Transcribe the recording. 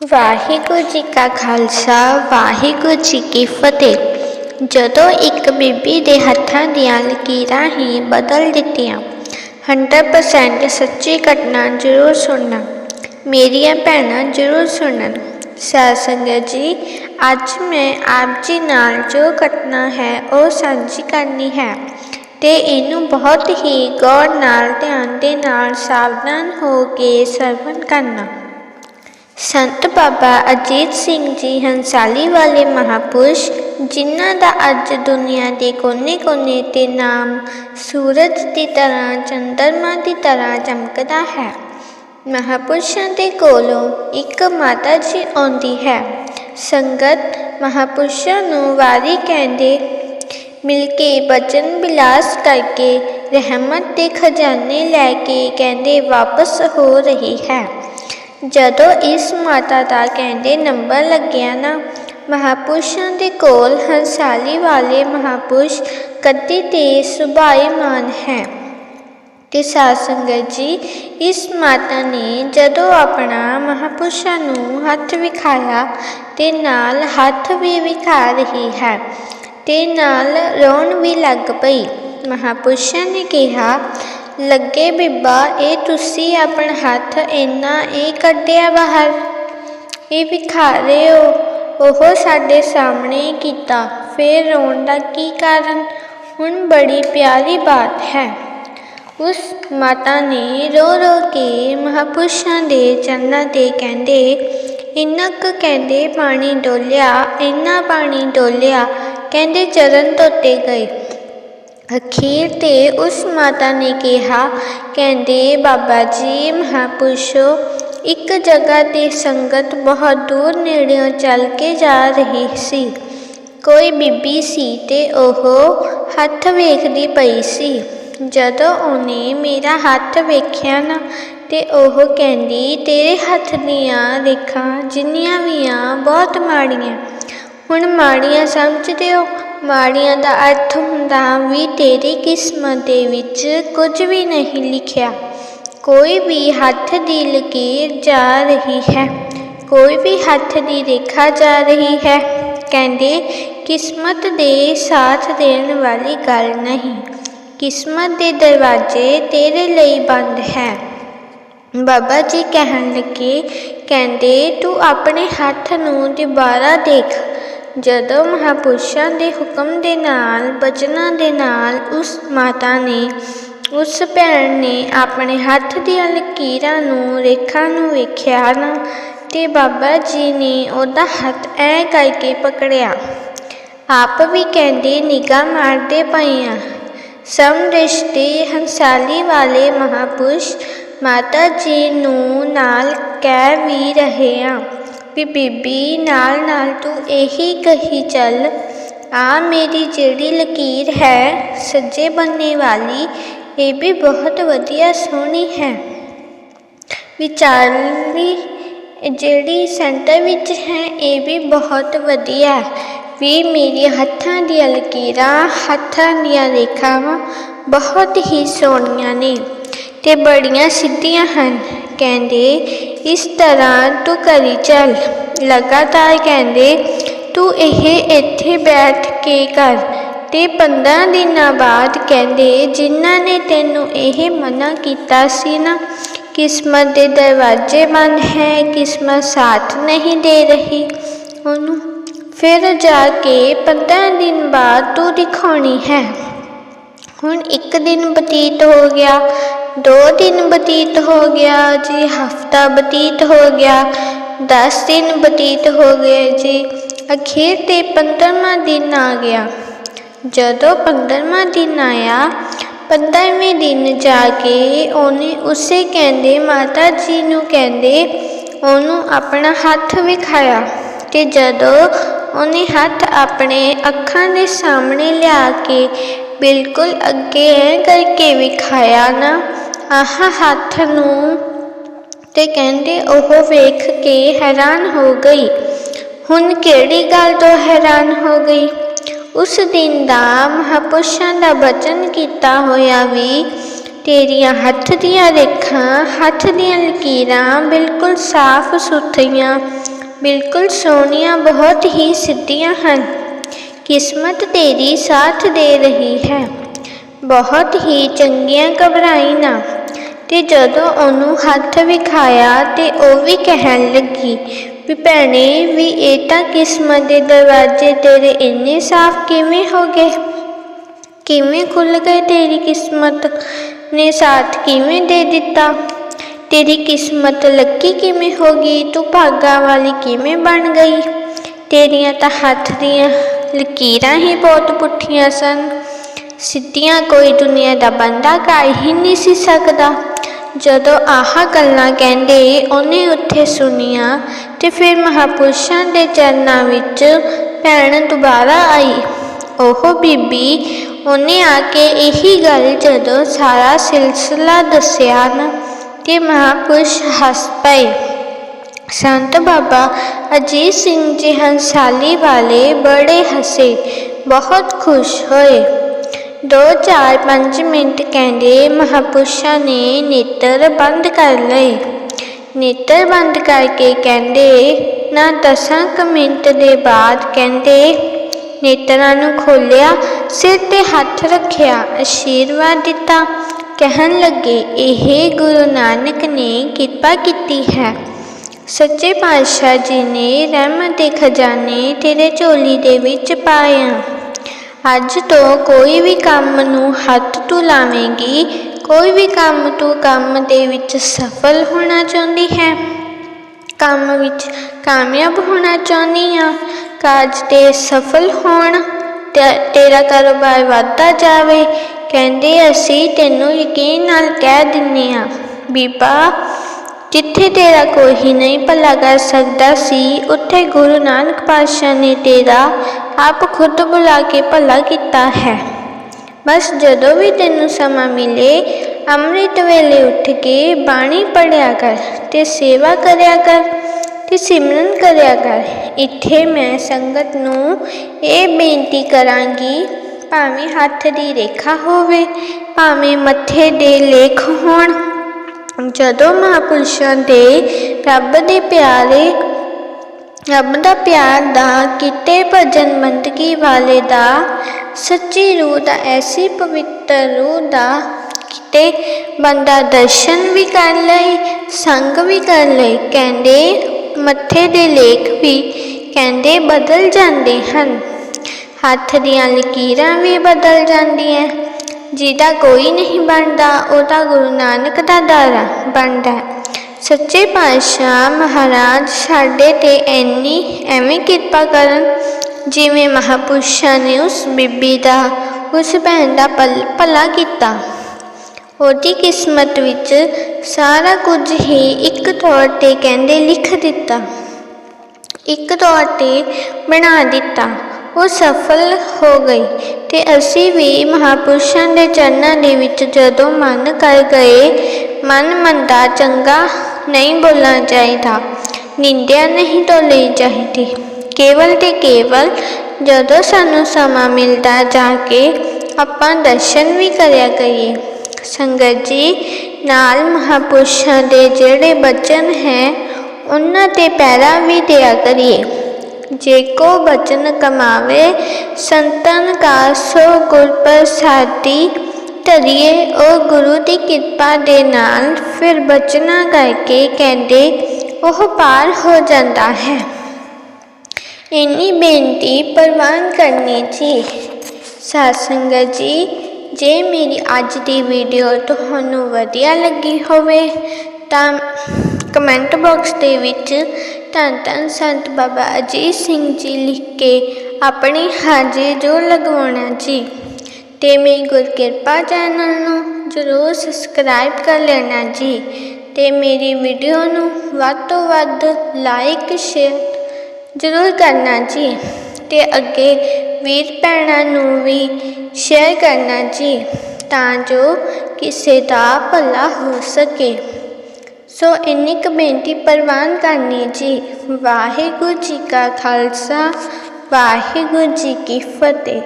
ਵਾਹਿਗੁਰੂ ਜੀ ਕਾ ਖਾਲਸਾ, ਵਾਹਿਗੁਰੂ ਜੀ ਕੀ ਫਤਿਹ। ਜਦੋਂ ਇੱਕ ਬੀਬੀ ਦੇ ਹੱਥਾਂ ਦੀਆਂ ਲਕੀਰਾਂ ਹੀ ਬਦਲ ਦਿੱਤੀਆਂ 100% ਸੱਚੀ ਘਟਨਾ ਜ਼ਰੂਰ ਸੁਣਨਾ, ਮੇਰੀਆਂ ਭੈਣਾਂ ਜ਼ਰੂਰ ਸੁਣਨ। ਸਾਧ ਸੰਗਤ ਜੀ, ਅੱਜ ਮੈਂ ਆਪ ਜੀ ਨਾਲ ਜੋ ਘਟਨਾ ਹੈ, ਉਹ ਸਾਂਝੀ ਕਰਨੀ ਹੈ ਤੇ ਇਹਨੂੰ ਬਹੁਤ ਹੀ ਗੌਰ ਨਾਲ, ਧਿਆਨ ਦੇ ਨਾਲ ਸਾਵਧਾਨ ਹੋ ਕੇ ਸਰਵਣ ਕਰਨਾ। ਸੰਤ ਬਾਬਾ ਅਜੀਤ ਸਿੰਘ ਜੀ ਹੰਸਾਲੀ ਵਾਲੇ ਮਹਾਪੁਰਸ਼, ਜਿਨ੍ਹਾਂ ਦਾ ਅੱਜ ਦੁਨੀਆ ਦੇ ਕੋਨੇ-ਕੋਨੇ ਤੇ ਨਾਮ ਸੂਰਜ ਦੀ ਤਰ੍ਹਾਂ, ਚੰਦਰਮਾ ਦੀ ਤਰ੍ਹਾਂ ਚਮਕਦਾ ਹੈ। ਮਹਾਪੁਰਸ਼ਾਂ ਦੇ ਕੋਲੋਂ ਇੱਕ ਮਾਤਾ ਜੀ ਆਉਂਦੀ ਹੈ। ਸੰਗਤ ਮਹਾਪੁਰਸ਼ਾਂ ਨੂੰ ਵਾਰੀ ਕਹਿੰਦੇ, ਮਿਲ ਕੇ ਬਚਨ ਬਿਲਾਸ ਕਰਕੇ, ਰਹਿਮਤ ਦੇ ਖਜ਼ਾਨੇ ਲੈ ਕੇ, ਕਹਿੰਦੇ, ਵਾਪਸ ਹੋ ਰਹੀ ਹੈ। ਜਦੋਂ ਇਸ ਮਾਤਾ ਦਾ ਕਹਿੰਦੇ ਨੰਬਰ ਲੱਗਿਆ ਨਾ, ਮਹਾਪੁਰਸ਼ਾਂ ਦੇ ਕੋਲ ਹੰਸਾਲੀ ਵਾਲੇ ਮਹਾਪੁਰਸ਼ ਕੱਦੀ ਤੇ ਸੁਭਾਈਮਾਨ ਹੈ। ਤੇ ਸਾਧ ਸੰਗਤ ਜੀ, ਇਸ ਮਾਤਾ ਨੇ ਜਦੋਂ ਆਪਣਾ ਮਹਾਪੁਰਸ਼ਾਂ ਨੂੰ ਹੱਥ ਵਿਖਾਇਆ ਤੇ ਨਾਲ ਹੱਥ ਵੀ ਵਿਖਾ ਰਹੀ ਹੈ ਤੇ ਨਾਲ ਰੋਣ ਵੀ ਲੱਗ ਪਈ। ਮਹਾਪੁਰਸ਼ਾਂ ਨੇ ਕਿਹਾ ਲੱਗੇ, ਬੀਬਾ, ਇਹ ਤੁਸੀਂ ਆਪਣਾ ਹੱਥ ਇੰਨਾ ਇਹ ਕੱਢਿਆ ਬਾਹਰ। ਇਹ ਵਿਖਾ ਰਹੇ ਹੋ ਉਹ ਸਾਡੇ ਸਾਹਮਣੇ ਕੀਤਾ। ਫੇਰ ਰੋਣ ਦਾ ਕੀ ਕਾਰਨ? ਹੁਣ ਬੜੀ ਪਿਆਰੀ ਬਾਤ ਹੈ। ਉਸ ਮਾਤਾ ਨੇ ਰੋ ਰੋ ਕੇ ਮਹਾਪੁਰਸ਼ਾਂ ਦੇ ਚਰਨਾਂ ਤੇ ਕਹਿੰਦੇ ਇੰਨਾ ਕੁ ਕਹਿੰਦੇ ਪਾਣੀ ਡੋਲਿਆ, ਇੰਨਾ ਪਾਣੀ ਡੋਲਿਆ, ਕਹਿੰਦੇ ਚਰਨ ਧੋਤੇ ਗਏ। ਅਖੀਰ ਤੇ ਉਸ ਮਾਤਾ ਨੇ ਕਿਹਾ, ਕਹਿੰਦੇ, ਬਾਬਾ ਜੀ, ਮਹਾਪੁਰਸ਼ੋ, ਇੱਕ ਜਗ੍ਹਾ ਤੇ ਸੰਗਤ ਬਹੁਤ ਦੂਰ ਨੇੜਿਓਂ ਚੱਲ ਕੇ ਜਾ ਰਹੀ ਸੀ। ਕੋਈ ਬੀਬੀ ਸੀ ਤੇ ਉਹ ਹੱਥ ਵੇਖਦੀ ਪਈ ਸੀ। ਜਦੋਂ ਉਹਨੇ ਮੇਰਾ ਹੱਥ ਵੇਖਿਆ ਨਾ, ਤੇ ਉਹ ਕਹਿੰਦੀ, ਤੇਰੇ ਹੱਥ ਦੀਆਂ ਰੇਖਾਂ ਜਿੰਨੀਆਂ ਵੀ ਆ, ਬਹੁਤ ਮਾੜੀਆਂ। ਹੁਣ ਮਾੜੀਆਂ ਸਮਝਦੇ ਹੋ ਮਾੜੀਆਂ ਦਾ ਅਰਥ ਹੁੰਦਾ, ਵੀ ਤੇਰੀ ਕਿਸਮਤ ਦੇ ਵਿੱਚ ਕੁਝ ਵੀ ਨਹੀਂ ਲਿਖਿਆ। ਕੋਈ ਵੀ ਹੱਥ ਦੀ ਲਕੀਰ ਜਾ ਰਹੀ ਹੈ, ਕੋਈ ਵੀ ਹੱਥ ਦੀ ਰੇਖਾ ਜਾ ਰਹੀ ਹੈ, ਕਹਿੰਦੇ, ਕਿਸਮਤ ਦੇ ਸਾਥ ਦੇਣ ਵਾਲੀ ਗੱਲ ਨਹੀਂ। ਕਿਸਮਤ ਦੇ ਦਰਵਾਜ਼ੇ ਤੇਰੇ ਲਈ ਬੰਦ ਹੈ। ਬਾਬਾ ਜੀ ਕਹਿਣ ਲੱਗੇ, ਕਹਿੰਦੇ, ਤੂੰ ਆਪਣੇ ਹੱਥ ਨੂੰ ਦੁਬਾਰਾ ਦੇਖ। ਜਦੋਂ ਮਹਾਪੁਰਸ਼ਾਂ ਦੇ ਹੁਕਮ ਦੇ ਨਾਲ, ਬਚਨਾਂ ਦੇ ਨਾਲ ਉਸ ਮਾਤਾ ਨੇ, ਉਸ ਭੈਣ ਨੇ ਆਪਣੇ ਹੱਥ ਦੀਆਂ ਲਕੀਰਾਂ ਨੂੰ ਰੇਖਾ ਨੂੰ ਵੇਖਿਆ ਨਾ, ਤੇ ਬਾਬਾ ਜੀ ਨੇ ਉਹਦਾ ਹੱਥ ਐ ਕਰਕੇ ਪਕੜਿਆ। ਆਪ ਵੀ ਕਹਿੰਦੇ ਨਿਗਾਹ ਮਾਰਦੇ ਪਏ ਆ। ਸਮ ਰਿਸ਼ਤੇ ਹੰਸਾਲੀ ਵਾਲੇ ਮਹਾਪੁਰਸ਼ ਮਾਤਾ ਜੀ ਨੂੰ ਨਾਲ ਕਹਿ ਵੀ ਰਹੇ ਆ। ਵੀ ਬੀਬੀ, ਨਾਲ ਨਾਲ ਤੂੰ ਇਹੀ ਕਹੀ ਚੱਲ। ਆ ਮੇਰੀ ਜਿਹੜੀ ਲਕੀਰ ਹੈ, ਸੱਜੇ ਬੰਨੇ ਵਾਲੀ, ਇਹ ਵੀ ਬਹੁਤ ਵਧੀਆ ਸੋਹਣੀ ਹੈ। ਵਿਚਾਰਲੀ ਜਿਹੜੀ ਸੈਂਟਰ ਵਿੱਚ ਹੈ, ਇਹ ਵੀ ਬਹੁਤ ਵਧੀਆ। ਵੀ ਮੇਰੇ ਹੱਥਾਂ ਦੀਆਂ ਲਕੀਰਾਂ, ਹੱਥਾਂ ਦੀਆਂ ਰੇਖਾਵਾਂ ਬਹੁਤ ਹੀ ਸੋਹਣੀਆਂ ਨੇ ਤੇ ਬੜੀਆਂ ਸਿੱਧੀਆਂ ਹਨ। ਕਹਿੰਦੇ, ਇਸ ਤਰ੍ਹਾਂ ਤੂੰ ਕਰੀ ਚੱਲ। ਲਗਾਤਾਰ ਕਹਿੰਦੇ, ਤੂੰ ਇਹ ਇੱਥੇ ਬੈਠ ਕੇ ਕਰ। ਤੇ 15 ਦਿਨਾਂ ਬਾਅਦ ਕਹਿੰਦੇ, ਜਿਨ੍ਹਾਂ ਨੇ ਤੈਨੂੰ ਇਹ ਮਨਾ ਕੀਤਾ ਸੀ ਨਾ, ਕਿਸਮਤ ਦੇ ਦਰਵਾਜ਼ੇ ਬੰਦ ਹੈ, ਕਿਸਮਤ ਸਾਥ ਨਹੀਂ ਦੇ ਰਹੀ ਉਹਨੂੰ। ਫਿਰ ਜਾ ਕੇ 15 ਦਿਨ ਬਾਅਦ ਤੂੰ ਦਿਖਾਉਣੀ ਹੈ। ਹੁਣ ਇੱਕ ਦਿਨ ਬਤੀਤ ਹੋ ਗਿਆ, ਦੋ ਦਿਨ ਬਤੀਤ ਹੋ ਗਿਆ, ਜੀ ਹਫਤਾ ਬਤੀਤ ਹੋ ਗਿਆ 10 ਦਿਨ ਬਤੀਤ ਹੋ ਗਏ ਜੀ, ਅਖੀਰ ਤੇ 15ਵਾਂ ਦਿਨ ਆ ਗਿਆ। ਜਦੋਂ 15ਵਾਂ ਦਿਨ ਆਇਆ 15ਵੇਂ ਦਿਨ ਜਾ ਕੇ ਉਹਨੇ ਉਸੇ ਕਹਿੰਦੇ, ਮਾਤਾ ਜੀ ਨੂੰ ਕਹਿੰਦੇ, ਉਹਨੂੰ ਆਪਣਾ ਹੱਥ ਵਿਖਾਇਆ ਤੇ ਜਦੋਂ ਉਹਨੇ ਹੱਥ ਆਪਣੇ ਅੱਖਾਂ ਦੇ ਸਾਹਮਣੇ ਲਿਆ ਕੇ ਬਿਲਕੁਲ ਅੱਗੇ ਐ ਕਰਕੇ ਵਿਖਾਇਆ ਨਾ, ਆਹ ਹੱਥ ਨੂੰ। ਤੇ ਕਹਿੰਦੇ, ਉਹ ਵੇਖ ਕੇ ਹੈਰਾਨ ਹੋ ਗਈ। ਹੁਣ ਕਿਹੜੀ ਗੱਲ ਤੋਂ ਹੈਰਾਨ ਹੋ ਗਈ? ਉਸ ਦਿਨ ਦਾ ਮਹਾਪੁਰਸ਼ਾਂ ਦਾ ਬਚਨ ਕੀਤਾ ਹੋਇਆ ਵੀ ਤੇਰੀਆਂ ਹੱਥ ਦੀਆਂ ਰੇਖਾਂ, ਹੱਥ ਦੀਆਂ ਲਕੀਰਾਂ ਬਿਲਕੁਲ ਸਾਫ਼ ਸੁਥਰੀਆਂ ਬਿਲਕੁਲ ਸੋਹਣੀਆਂ, ਬਹੁਤ ਹੀ ਸਿੱਧੀਆਂ ਹਨ। ਕਿਸਮਤ ਤੇਰੀ ਸਾਥ ਦੇ ਰਹੀ ਹੈ। ਬਹੁਤ ਹੀ ਚੰਗੀਆਂ ਘਬਰਾਈ ਨਾ। ਤੇ ਜਦੋਂ ਉਹਨੂੰ ਹੱਥ ਵਿਖਾਇਆ ਤੇ ਉਹ ਵੀ ਕਹਿਣ ਲੱਗੀ, ਵੀ ਭੈਣੇ, ਵੀ ਇਹ ਤਾਂ ਕਿਸਮਤ ਦੇ ਦਰਵਾਜ਼ੇ ਤੇਰੇ ਇੰਨੇ ਸਾਫ਼ ਕਿਵੇਂ ਹੋ ਗਏ? ਕਿਵੇਂ ਖੁੱਲ ਗਏ ਤੇਰੀ ਕਿਸਮਤ ਨੇ ਸਾਥ ਕਿਵੇਂ ਦੇ ਦਿੱਤਾ? ਤੇਰੀ ਕਿਸਮਤ ਲੱਕੀ ਕਿਵੇਂ ਹੋ ਗਈ? ਤੂੰ ਭਾਗਾ ਵਾਲੀ ਕਿਵੇਂ ਬਣ ਗਈ? ਤੇਰੀਆਂ ਤਾਂ ਹੱਥ ਦੀਆਂ ਲਕੀਰਾਂ ਹੀ ਬਹੁਤ ਪੁੱਠੀਆਂ ਸਨ। ਸਿੱਧੀਆਂ ਕੋਈ ਦੁਨੀਆ ਦਾ ਬੰਦਾ ਕਰ ਹੀ ਨਹੀਂ ਸੀ ਸਕਦਾ। ਜਦੋਂ ਆਹ ਗੱਲਾਂ ਕਹਿੰਦੇ ਉਹਨੇ ਉੱਥੇ ਸੁਣੀਆਂ ਤੇ ਫਿਰ ਮਹਾਪੁਰਸ਼ਾਂ ਦੇ ਚਰਨਾਂ ਵਿੱਚ ਭੈਣ ਦੁਬਾਰਾ ਆਈ। ਉਹ ਬੀਬੀ, ਉਹਨੇ ਆ ਕੇ ਇਹੀ ਗੱਲ ਜਦੋਂ ਸਾਰਾ ਸਿਲਸਿਲਾ ਦੱਸਿਆ ਨਾ ਤੇ ਮਹਾਪੁਰਸ਼ ਹੱਸ ਪਏ। ਸੰਤ ਬਾਬਾ ਅਜੀਤ ਸਿੰਘ ਜੀ ਹੰਸਾਲੀ ਵਾਲੇ ਬੜੇ ਹੱਸੇ, ਬਹੁਤ ਖੁਸ਼ ਹੋਏ। ਦੋ ਚਾਰ ਪੰਜ ਮਿੰਟ ਕਹਿੰਦੇ ਮਹਾਪੁਰਸ਼ਾਂ ਨੇ ਨੇਤਰ ਬੰਦ ਕਰ ਲਏ। ਨੇਤਰ ਬੰਦ ਕਰਕੇ ਕਹਿੰਦੇ, ਨਾ ਦਸਾਂ ਕੁ ਮਿੰਟ ਦੇ ਬਾਅਦ ਕਹਿੰਦੇ, ਨੇਤਰਾਂ ਨੂੰ ਖੋਲਿਆ ਸਿਰ ਤੇ ਹੱਥ ਰੱਖਿਆ ਆਸ਼ੀਰਵਾਦ ਦਿੱਤਾ। ਕਹਿਣ ਲੱਗੇ, ਇਹ ਗੁਰੂ ਨਾਨਕ ਨੇ ਕਿਰਪਾ ਕੀਤੀ ਹੈ। ਸੱਚੇ ਪਾਤਸ਼ਾਹ ਜੀ ਨੇ ਰਹਿਮਤ ਦੇ ਖਜ਼ਾਨੇ ਤੇਰੇ ਝੋਲੀ ਦੇ ਵਿੱਚ ਪਾਇਆ। ਅੱਜ ਤੋਂ ਕੋਈ ਵੀ ਕੰਮ ਨੂੰ ਹੱਥ ਤੂੰ ਲਾਵੇਂਗੀ, ਕੋਈ ਵੀ ਕੰਮ ਤੂੰ ਕੰਮ ਦੇ ਵਿੱਚ ਸਫਲ ਹੋਣਾ ਚਾਹੁੰਦੀ ਹੈ। ਕੰਮ ਵਿੱਚ ਕਾਮਯਾਬ ਹੋਣਾ ਚਾਹੁੰਦੀ ਆ ਕਾਜ ਤੇ ਸਫਲ ਹੋਣ ਤੇਰਾ ਕਾਰੋਬਾਰ ਵੱਧਦਾ ਜਾਵੇ, ਕਹਿੰਦੇ ਅਸੀਂ ਤੈਨੂੰ ਯਕੀਨ ਨਾਲ ਕਹਿ ਦਿੰਨੇ ਆ ਬੀਬਾ ਜਿੱਥੇ ਤੇਰਾ ਕੋਈ ਨਹੀਂ ਭਲਾ ਕਰ ਸਕਦਾ ਸੀ, ਉੱਥੇ ਗੁਰੂ ਨਾਨਕ ਪਾਤਸ਼ਾਹ ਨੇ ਤੇਰਾ ਆਪ ਖੁਦ ਬੁਲਾ ਕੇ ਭਲਾ ਕੀਤਾ ਹੈ। ਬਸ ਜਦੋਂ ਵੀ ਤੈਨੂੰ ਸਮਾਂ ਮਿਲੇ, ਅੰਮ੍ਰਿਤ ਵੇਲੇ ਉੱਠ ਕੇ ਬਾਣੀ ਪੜਿਆ ਕਰ ਤੇ ਸੇਵਾ ਕਰਿਆ ਕਰ ਤੇ ਸਿਮਰਨ ਕਰਿਆ ਕਰ। ਇੱਥੇ ਮੈਂ ਸੰਗਤ ਨੂੰ ਇਹ ਬੇਨਤੀ ਕਰਾਂਗੀ, ਭਾਵੇਂ ਹੱਥ ਦੀ ਰੇਖਾ ਹੋਵੇ, ਭਾਵੇਂ ਮੱਥੇ ਦੇ ਲੇਖ ਹੋਣ ਜਦੋਂ ਮਹਾਪੁਰਸ਼ਾਂ ਦੇ ਰੱਬ ਦੇ ਪਿਆਰੇ, ਰੱਬ ਦਾ ਪਿਆਰ ਦਾ ਕਿਤੇ ਭਜਨ ਬੰਦਗੀ ਵਾਲੇ ਦਾ, ਸੱਚੀ ਰੂਹ ਦਾ, ਐਸੀ ਪਵਿੱਤਰ ਰੂਹ ਦਾ ਕਿਤੇ ਬੰਦਾ ਦਰਸ਼ਨ ਵੀ ਕਰ ਲਈ ਸੰਗ ਵੀ ਕਰ ਲਈ ਕਹਿੰਦੇ ਮੱਥੇ ਦੇ ਲੇਖ ਵੀ ਕਹਿੰਦੇ ਬਦਲ ਜਾਂਦੇ ਹਨ। ਹੱਥ ਦੀਆਂ ਲਕੀਰਾਂ ਵੀ ਬਦਲ ਜਾਂਦੀਆਂ। ਜਿਹਦਾ ਕੋਈ ਨਹੀਂ ਬਣਦਾ, ਉਹਦਾ ਗੁਰੂ ਨਾਨਕ ਦਾ ਦਰ ਬਣਦਾ ਸੱਚੇ ਪਾਤਸ਼ਾਹ ਮਹਾਰਾਜ ਸਾਡੇ ਤੇ ਐਨੀ ਐਵੇਂ ਕਿਰਪਾ ਕਰਨ, ਜਿਵੇਂ ਮਹਾਪੁਰਸ਼ਾਂ ਨੇ ਉਸ ਬੀਬੀ ਦਾ, ਉਸ ਭੈਣ ਦਾ ਭਲਾ ਕੀਤਾ। ਉਹਦੀ ਕਿਸਮਤ ਵਿੱਚ ਸਾਰਾ ਕੁਝ ਹੀ ਇੱਕ ਤੌਰ ਤੇ ਕਹਿੰਦੇ ਲਿਖ ਦਿੱਤਾ। ਇੱਕ ਤੌਰ ਤੇ ਬਣਾ ਦਿੱਤਾ। ਉਹ ਸਫਲ ਹੋ ਗਈ ਤੇ ਅਸੀਂ ਵੀ ਮਹਾਪੁਰਸ਼ਾਂ ਦੇ ਚਰਨਾਂ ਦੇ ਵਿੱਚ ਜਦੋਂ ਮਨ ਕਰ ਗਏ, ਮਨ ਮੰਦਾ ਚੰਗਾ ਨਹੀਂ ਬੋਲਣਾ ਚਾਹੀਦਾ, ਨਿੰਦਿਆ ਨਹੀਂ ਤੋਲਣੀ ਚਾਹੀਦੀ। ਕੇਵਲ ਤੇ ਕੇਵਲ ਜਦੋਂ ਸਾਨੂੰ ਸਮਾਂ ਮਿਲਦਾ ਜਾ ਕੇ ਆਪਾਂ ਦਰਸ਼ਨ ਵੀ ਕਰਿਆ ਕਰੀਏ। ਸੰਗਤ ਜੀ, ਨਾਲ ਮਹਾਪੁਰਸ਼ਾਂ ਦੇ ਜਿਹੜੇ ਬਚਨ ਹੈ, ਉਹਨਾਂ ਤੇ ਪੈਰਾ ਵੀ ਦਿਆ ਕਰੀਏ। ਜੇ ਕੋ ਬਚਨ ਕਮਾਵੇ, ਸੰਤਨ ਕਾ ਸੋ ਗੁਰ ਪ੍ਰਸਾਦੀ। ਧਰਿਏ ਉਹ ਗੁਰੂ ਦੀ ਕਿਰਪਾ ਦੇ ਨਾਲ ਫਿਰ ਬਚਨਾ ਕਰਕੇ ਕਹਿੰਦੇ, ਉਹ ਪਾਰ ਹੋ ਜਾਂਦਾ ਹੈ। ਇੰਨੀ ਬੇਨਤੀ ਪ੍ਰਵਾਨ ਕਰਨੀ ਜੀ। ਸਾਧ ਸੰਗਤ ਜੀ, ਜੇ ਮੇਰੀ ਅੱਜ ਦੀ ਵੀਡੀਓ ਤੁਹਾਨੂੰ ਵਧੀਆ ਲੱਗੀ ਹੋਵੇ, ਤਾਂ ਕਮੈਂਟ ਬਾਕਸ ਦੇ ਵਿੱਚ ਧੰਨ ਧੰਨ ਸੰਤ ਬਾਬਾ ਅਜੀਤ ਸਿੰਘ ਜੀ ਲਿਖ ਕੇ ਆਪਣੀ ਹਾਜ਼ਰੀ ਜੋ ਲਗਵਾਉਣਾ ਜੀ। ਤੇ ਮੇਰੀ ਗੁਰਕਿਰਪਾ ਚੈਨਲ ਨੂੰ ਜ਼ਰੂਰ ਸਬਸਕ੍ਰਾਈਬ ਕਰ ਲੈਣਾ ਜੀ। ਤੇ ਮੇਰੀ ਵੀਡੀਓ ਨੂੰ ਵੱਧ ਤੋਂ ਵੱਧ ਲਾਈਕ ਸ਼ੇਅਰ ਜ਼ਰੂਰ ਕਰਨਾ ਜੀ। ਤੇ ਅੱਗੇ ਵੀਰ ਭੈਣਾਂ ਨੂੰ ਵੀ ਸ਼ੇਅਰ ਕਰਨਾ ਜੀ, ਤਾਂ ਜੋ ਕਿਸੇ ਦਾ ਭਲਾ ਹੋ ਸਕੇ। ਸੋ ਇੰਨੀ ਕੁ ਬੇਨਤੀ ਪ੍ਰਵਾਨ ਕਰਨੀ ਜੀ। ਵਾਹਿਗੁਰੂ ਜੀ ਕਾ ਖਾਲਸਾ, ਵਾਹਿਗੁਰੂ ਜੀ ਕੀ ਫਤਿਹ।